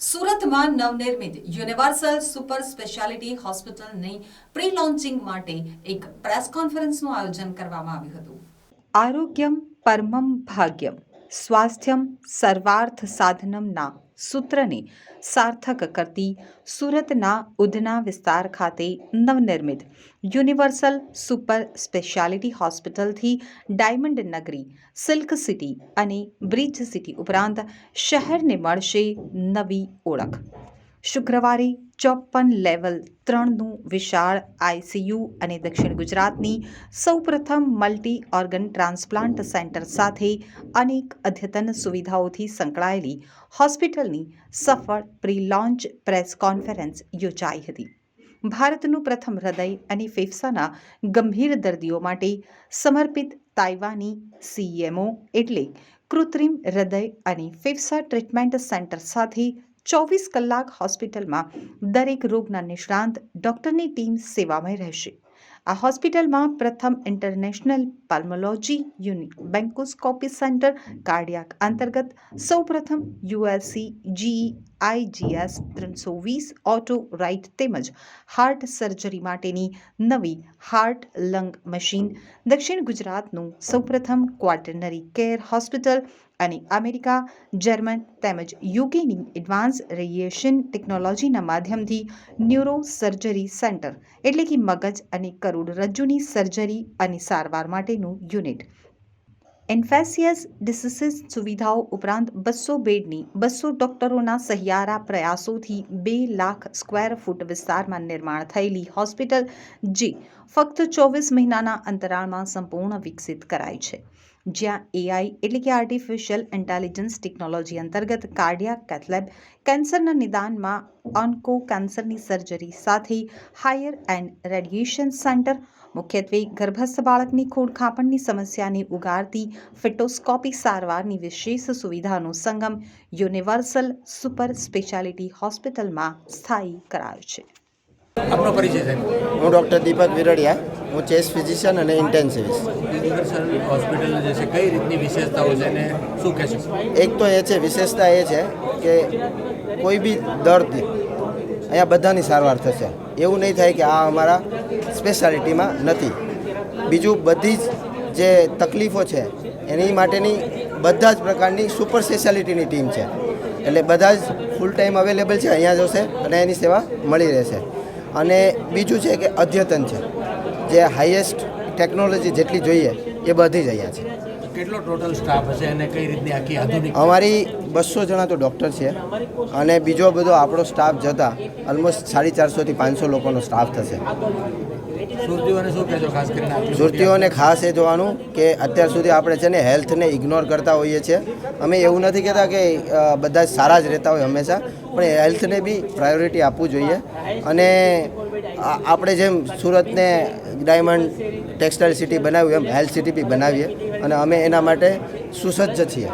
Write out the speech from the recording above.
સુરતમાં નવનિર્મિત universal super speciality હોસ્પિટલની પ્રી લોન્ચિંગ માટે એક પ્રેસ કોન્ફરન્સનું આયોજન કરવામાં આવ્યું હતું. આરોગ્યમ પરમમ ભાગ્યમ. સ્વાસ્થ્યમ સર્વાર્થ સાધનમના સૂત્રને સાર્થક કરતી સુરતના ઉધના વિસ્તાર ખાતે નવનિર્મિત યુનિવર્સલ સુપર સ્પેશિયાલિટી હોસ્પિટલથી ડાયમંડ નગરી, સિલ્ક સિટી અને બ્રિજ સિટી ઉપરાંત શહેરને મળશે નવી ઓળખ. શુક્રવારે ચોપન લેવલ ત્રણનું વિશાળ આઈસીયુ અને દક્ષિણ ગુજરાતની સૌપ્રથમ મલ્ટી ઓર્ગન ટ્રાન્સપ્લાન્ટ સેન્ટર સાથે અનેક અદ્યતન સુવિધાઓથી સંકળાયેલી હોસ્પિટલની સફળ પ્રી લોન્ચ પ્રેસ કોન્ફરન્સ યોજાઈ હતી. ભારતનું પ્રથમ હૃદય અને ફેફસાના ગંભીર દર્દીઓ માટે સમર્પિત તાઇવાની સીએમઓ એટલે કૃત્રિમ હૃદય અને ફેફસા ટ્રીટમેન્ટ સેન્ટર સાથે ચોવીસ કલાક હોસ્પિટલમાં દરેક રોગના નિષ્ણાંત ડોક્ટરની ટીમ સેવામાં રહેશે. આ હોસ્પિટલમાં પ્રથમ international pulmonology unit, bronchoscopy centre, cardiac અંતર્ગત સૌપ્રથમ યુએસસી જીઈ આઈજીએસ ત્રણસો વીસ ઓટો રાઇટ તેમજ હાર્ટ સર્જરી માટેની નવી હાર્ટ લંગ મશીન દક્ષિણ ગુજરાતનું સૌપ્રથમ ક્વાટરનરી કેર હોસ્પિટલ અને અમેરિકા, જર્મન તેમજ યુકેની એડવાન્સ રેડિયેશન ટેકનોલોજીના માધ્યમથી ન્યુરો સર્જરી સેન્ટર એટલે કે મગજ અને કરોડરજ્જુની સર્જરી અને સારવાર માટેનું યુનિટ. ઇન્ફેસિયસ ડિસીસીસ સુવિધાઓ ઉપરાંત બસો બેડની, બસો ડોક્ટરોના સહિયારા પ્રયાસોથી બે લાખ સ્ક્વેર ફૂટ વિસ્તારમાં નિર્માણ થયેલી હોસ્પિટલ, જે, ફક્ત ચોવીસ મહિનાના અંતરાળમાં સંપૂર્ણ વિકસિત કરાઈ છે. જ્યાં એઆઈ એટલે કે આર્ટિફિશિયલ ઇન્ટેલિજન્સ ટેકનોલોજી અંતર્ગત કાર્ડિયાક કેથલેબ કેન્સરના નિદાનમાં ઓન્કો કેન્સરની સર્જરી સાથે હાયર એન્ડ રેડિયેશન સેન્ટર મુખ્યત્વે ગર્ભસ્થ બાળકની ખોડખાંપણની સમસ્યાને ઉગારતી ફિટોસ્કોપી સારવારની વિશેષ સુવિધાનો સંગમ યુનિવર્સલ સુપર સ્પેશિયાલિટી હોસ્પિટલમાં સ્થાયી કરાયો છે. આપનો પરિચય સાહેબ. હું ડૉક્ટર દીપક વિરડિયા. હું ચેસ્ટ ફિઝિશિયન અને ઇન્ટેન્સિવિસ્ટ. હોસ્પિટલ જે છે કઈ રીતની વિશેષતાઓ છે અને શું કહેશો એક તો એ છે વિશેષતા એ છે કે કોઈ બી દર્દ અહીંયા બધાની સારવાર થશે. એવું નહીં થાય કે આ અમારા સ્પેશિયાલિટીમાં નથી. બીજું બધી જ જે તકલીફો છે એની માટેની બધા જ પ્રકારની સુપર સ્પેશિયાલિટીની ટીમ છે. એટલે બધા જ ફૂલ ટાઈમ અવેલેબલ છે અહીંયા જશે અને એની સેવા મળી રહેશે. અને બીજું છે કે અદ્યતન છે. જે હાઈએસ્ટ ટેકનોલોજી જેટલી જોઈએ એ બધી જ અહીંયા છે. કેટલો ટોટલ સ્ટાફ હશે અને કઈ રીતની આખી આધુનિક અમારી બસો જણા તો ડૉક્ટર છે અને બીજો બધો આપણો સ્ટાફ જતા ઓલમોસ્ટ સાડી ચારસોથી પાંચસો લોકોનો સ્ટાફ થશે. સુરતીઓને ખાસ ખાસ એ જોવાનું કે અત્યાર સુધી આપણે છે ને હેલ્થને ઇગ્નોર કરતા હોઈએ છીએ. અમે એવું નથી કહેતા કે બધા સારા જ રહેતા હોય હંમેશા, પણ હેલ્થને બી પ્રાયોરિટી આપવું જોઈએ. અને આપણે જેમ સુરતને ડાયમંડ ટેક્સટાઇલ સિટી બનાવ્યું, એમ હેલ્થ સિટી બી બનાવીએ. અને અમે એના માટે સુસજ્જ છીએ.